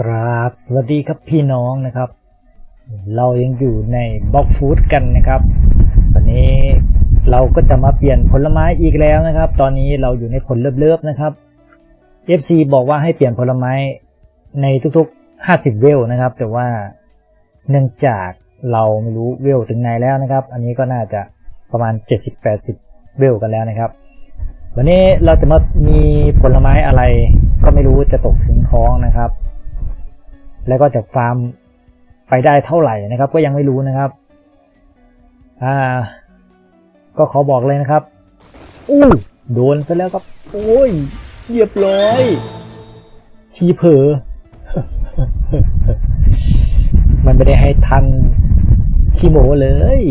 กราบสวัสดีครับพี่น้องนะครับ เรายังอยู่ในบล็อกฟู้ดกันนะครับ วันนี้เราก็จะมาเปลี่ยนผลไม้อีกแล้วนะครับ ตอนนี้เราอยู่ในผลเลิฟๆนะครับ FC บอกว่าให้เปลี่ยนผลไม้ในทุกๆ 50 เวลนะครับ แต่ว่าเนื่องจากเราไม่รู้เวลถึงไหนแล้วนะครับ อันนี้ก็น่าจะประมาณ 70-80 เวลกันแล้วนะครับ วันนี้เราจะมามีผลไม้อะไรก็ไม่รู้จะตกถึงท้องนะครับ แล้วก็จากฟาร์มไปได้เท่าไหร่นะครับ ก็ยังไม่รู้นะครับ อ่า ก็ขอบอกเลยนะครับ อู้โดนซะแล้วครับ โอ้ยเรียบร้อย ทีเผลอมันไม่ได้ให้ทันขี้โมเลย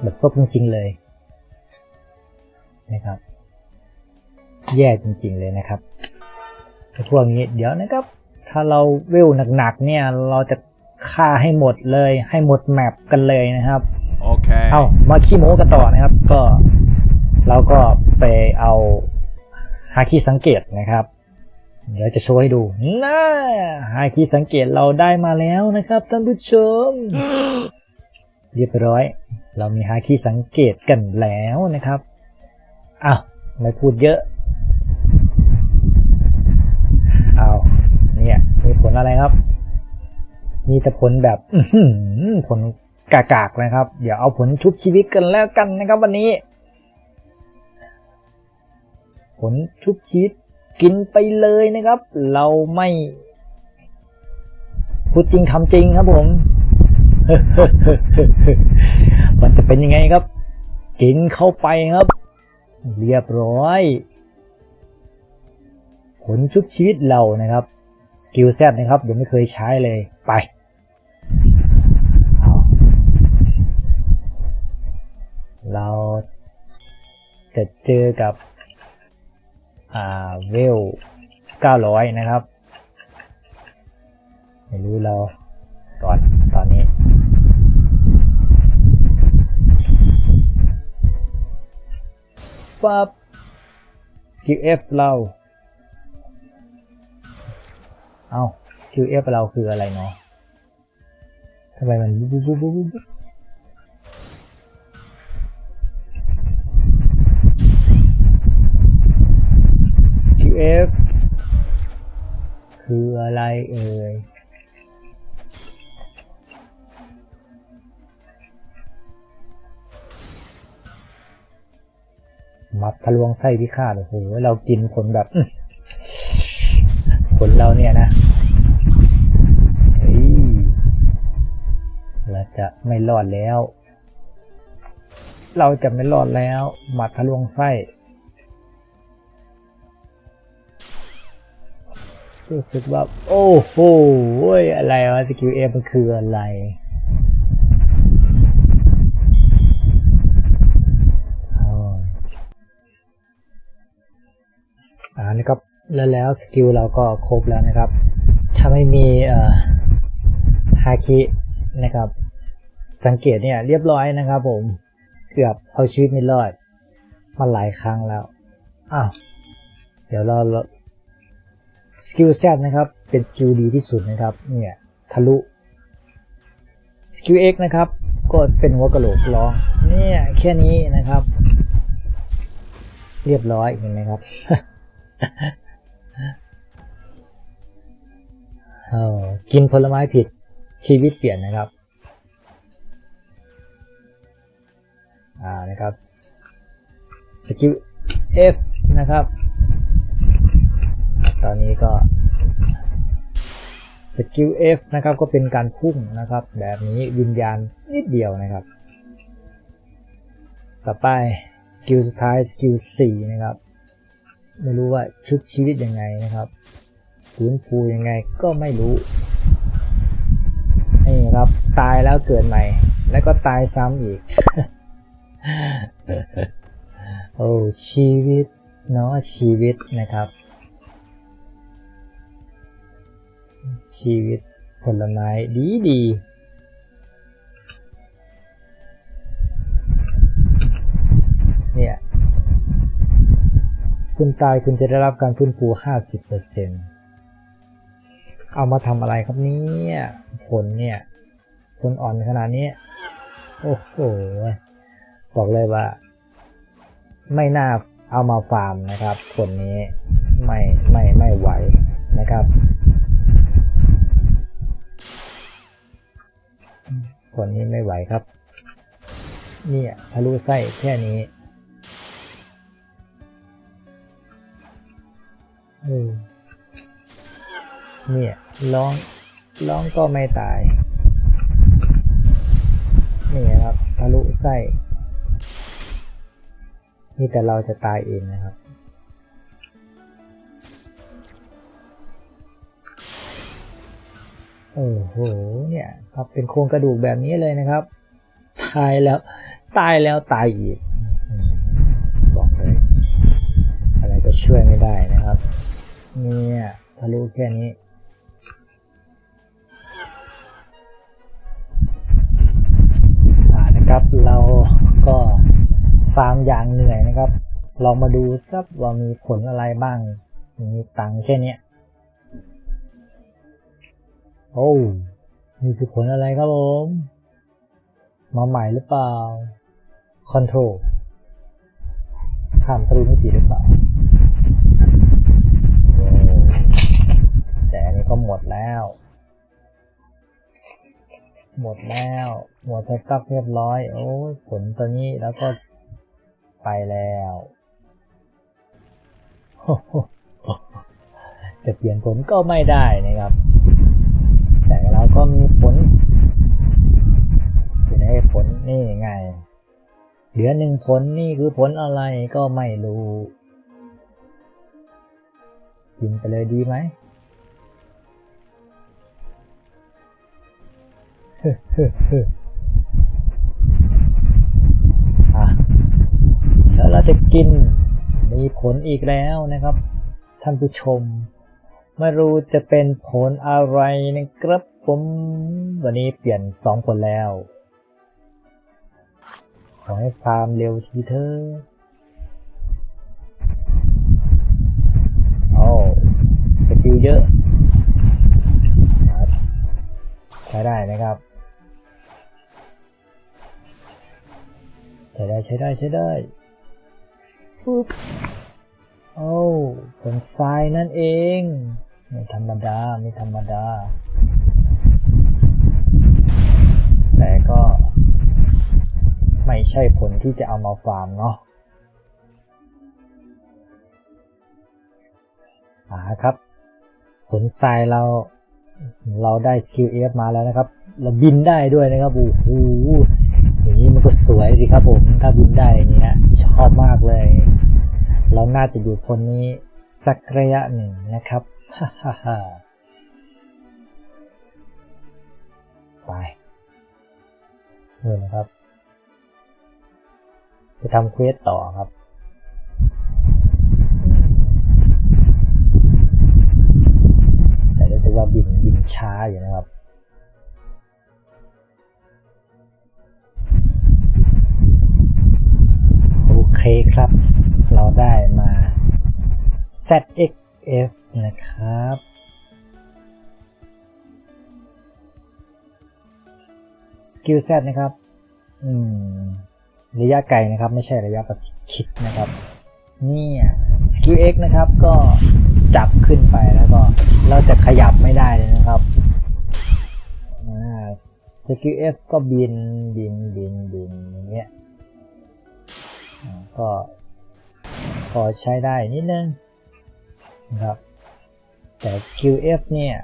แบบซบจริงๆเลยนะครับ แย่จริงๆเลยนะครับพวกนี้เดี๋ยวนะครับ ถ้าเราเวลหนักๆเนี่ยเราจะฆ่าให้หมดเลยให้หมดแมปกันเลยนะครับ Okay. เอามาขี้โม้กันต่อนะครับ ก็เราก็ไปเอาฮาคีสังเกตนะครับ เดี๋ยวจะโชว์ให้ดูน่าฮาคีสังเกตเราได้มาแล้วนะครับท่านผู้ชม เรียบร้อย เรามีฮาคีสังเกตกันแล้วนะครับอ้าวไม่พูดเยอะเอาเนี่ยมีผล อะไรครับ มีแต่ผลแบบผลกากๆนะครับ เดี๋ยวเอาผลชุบชีวิตกันแล้วกันนะครับ วันนี้ ผลชุบชีวิตกินไปเลยนะครับ เราไม่พูดจริงทำจริงครับผม มันจะเป็นยังไงครับ กินเข้าไปครับ เรียบร้อย ผลชุบชีวิตเรานะครับ สกิลแซดนะครับเดี๋ยวไม่เคยใช้เลยไปเราจะเจอกับอ่าเวล 900 นะครับ ไม่รู้เราก่อนตอนนี้ ปั๊บ สกิล F เรา เอาสกิล F เราคืออะไรเนาะทำไมมันบุ๊บบุ๊บบุ๊บบุ๊บบุ๊บสกิล F คืออะไรเอ่ยมัดทะลวงไส้พิฆาตโอ้โหเรากินผลแบบอื้อผลเราเนี่ยนะ จะไม่รอดแล้ว เราจะไม่รอดแล้วหมัดทะลวงไส้รู้สึกว่า โอ้โหอะไรวะสกิลเอมันคืออะไรอ๋ออ่านี่ครับแล้วแล้วสกิลเราก็ครบแล้วนะครับ ถ้าไม่มีฮาคินะครับ สังเกตเนี่ยเรียบร้อยนะครับผมเกือบเอาชีวิตไม่รอดมาหลายครั้งแล้วอ้าวเดี๋ยวเราสกิลแซนะครับ เป็นสกิลดีที่สุดนะครับ เนี่ยทะลุสกิล X นะครับ ก็เป็นหัวกะโหลกร้องเนี่ยแค่นี้นะครับ เรียบร้อยเห็นไหมครับเออกินผลไม้ผิดชีวิตเปลี่ยนนะครับ อ่านะครับสกิล F นะครับ ตอนนี้ก็สกิล F นะครับก็เป็นการพุ่งนะครับ แบบนี้วิญญาณนิดเดียวนะครับ ต่อไปสกิลสุดท้ายสกิล 4 นะครับ ไม่รู้ว่าชุดชีวิตยังไงนะครับฟื้นฟูยังไงก็ไม่รู้นี่ครับตายแล้วเกิดใหม่ แล้วก็ตายซ้ำอีก โอ้ชีวิตเนาะชีวิตนะครับ ชีวิตผลไม้ดีดีเนี่ยคุณตายคุณจะได้รับการฟื้นฟู 50%เอามาทำอะไรครับเนี่ยผลเนี่ยผลอ่อนขนาดนี้ โอ้โห บอกเลยว่า ไม่น่าเอามาฟาร์มนะครับผลนี้ไม่ไม่ไม่ไหวนะครับผลนี้ไม่ไหวครับ เนี่ยทะลุไส้แค่นี้เนี่ยร้องร้องก็ไม่ตาย นี่ครับทะลุไส้ นี่แต่เราจะตายเองนะครับ โอ้โห เนี่ยครับเป็นโครงกระดูกแบบนี้เลยนะครับ ตายแล้ว ตายแล้วตายอีก บอกเลย อะไรก็ช่วยไม่ได้นะครับ เนี่ยทะลุแค่นี้าร์มอย่างเหนื่อยนะครับ ลองมาดูครับว่ามีผลอะไรบ้าง มีตังค์แค่เนี้ยโอ้นี่คือผลอะไรครับผม มาใหม่หรือเปล่า คอนโทรลข้ามทะลุมิติหรือเปล่าแต่อันนี้ก็หมดแล้ว หมดแล้ว หมดไปตักเรียบร้อย โอ้ผลตัวนี้แล้วก็ ไปแล้วจะเปลี่ยนผลก็ไม่ได้นะครับ แต่เราก็มีผลอยู่ในผลนี่ไง เหลือหนึ่งผลนี่คือผลอะไรก็ไม่รู้กินไปเลยดีไหมอะแล้วเรา จะกิน มีผลอีกแล้วนะครับ ท่านผู้ชม ไม่รู้จะเป็นผลอะไรนะครับผมวันนี้เปลี่ยนสองผลแล้ว ขอให้ฟาร์มเร็วทีเถอะโอ้สกิลเยอะใช้ได้นะครับใช้ได้ใช้ได้ใช้ได้ ปุ๊บโอ้เป็นทรายนั่นเอง ไม่ธรรมดา ไม่ธรรมดา แต่ก็ ไม่ใช่ผลที่จะเอามาฟาร์มเนาะอ่าครับ ผลทรายเรา เราได้สกิลเอฟมาแล้วนะครับ เราบินได้ด้วยนะครับ โอ้โหอย่างนี้มันก็สวยสิครับผม ถ้าบินได้อย่างเงี้ยชอบมากเลย เราน่าจะอยู่คนนี้สักระยะหนึ่งนะครับฮ่าฮ่าไปนี่นะครับ ไปทำเควสต่อครับแต่รู้สึกว่าบินบินช้าอยู่นะครับโอเคครับ เราได้มา ZXF นะครับ สกิล Z นะครับ อืม ระยะไกลนะครับ ไม่ใช่ระยะประชิดนะครับ เนี่ยสกิล X นะครับ ก็จับขึ้นไปแล้วก็เราจะขยับไม่ได้เลยนะครับสกิล F ก็บินบินบินบินอย่างเงี้ยก็ พอใช้ได้นิดนึงนะครับ แต่สกิล F เนี่ย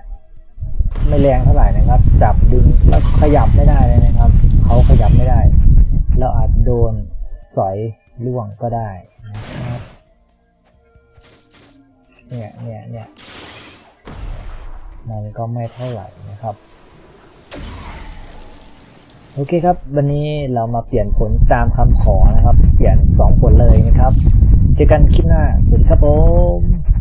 ไม่แรงเท่าไหร่นะครับ จับดึงแล้วขยับไม่ได้เลยนะครับ เขาขยับไม่ได้ เราอาจโดนสอยล่วงก็ได้นะครับเนี่ยเนี่ยเนี่ยมันก็ไม่เท่าไหร่นะครับ โอเคครับ วันนี้เรามาเปลี่ยนผลตามคำขอนะครับ เปลี่ยน 2 ผลเลยนะครับ เจอกันคลิปหน้า สวัสดีครับผม